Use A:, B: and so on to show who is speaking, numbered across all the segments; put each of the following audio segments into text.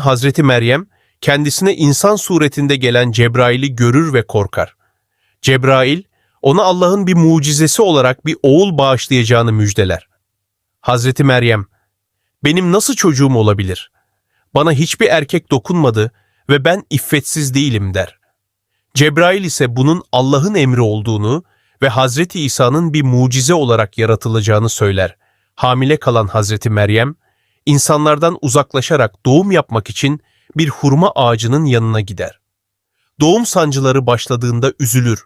A: Hazreti Meryem, kendisine insan suretinde gelen Cebrail'i görür ve korkar. Cebrail, ona Allah'ın bir mucizesi olarak bir oğul bağışlayacağını müjdeler. Hazreti Meryem, benim nasıl çocuğum olabilir? Bana hiçbir erkek dokunmadı ve ben iffetsiz değilim der. Cebrail ise bunun Allah'ın emri olduğunu ve Hazreti İsa'nın bir mucize olarak yaratılacağını söyler. Hamile kalan Hazreti Meryem, insanlardan uzaklaşarak doğum yapmak için bir hurma ağacının yanına gider. Doğum sancıları başladığında üzülür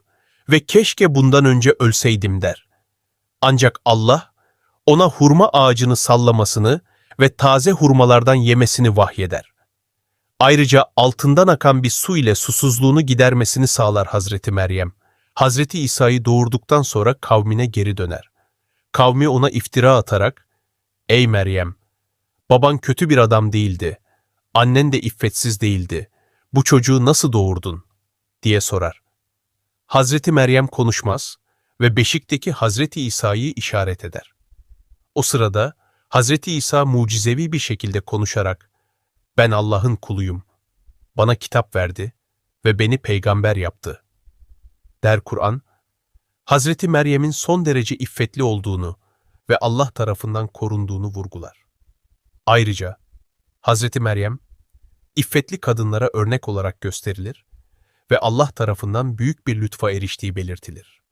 A: ve keşke bundan önce ölseydim der. Ancak Allah ona hurma ağacını sallamasını ve taze hurmalardan yemesini vahyeder. Ayrıca altından akan bir su ile susuzluğunu gidermesini sağlar Hazreti Meryem. Hazreti İsa'yı doğurduktan sonra kavmine geri döner. Kavmi ona iftira atarak, ''Ey Meryem, baban kötü bir adam değildi, annen de iffetsiz değildi, bu çocuğu nasıl doğurdun?'' diye sorar. Hazreti Meryem konuşmaz ve beşikteki Hazreti İsa'yı işaret eder. O sırada Hazreti İsa mucizevi bir şekilde konuşarak, ben Allah'ın kuluyum. Bana kitap verdi ve beni peygamber yaptı. Der Kur'an, Hazreti Meryem'in son derece iffetli olduğunu ve Allah tarafından korunduğunu vurgular. Ayrıca Hazreti Meryem, iffetli kadınlara örnek olarak gösterilir ve Allah tarafından büyük bir lütfa eriştiği belirtilir.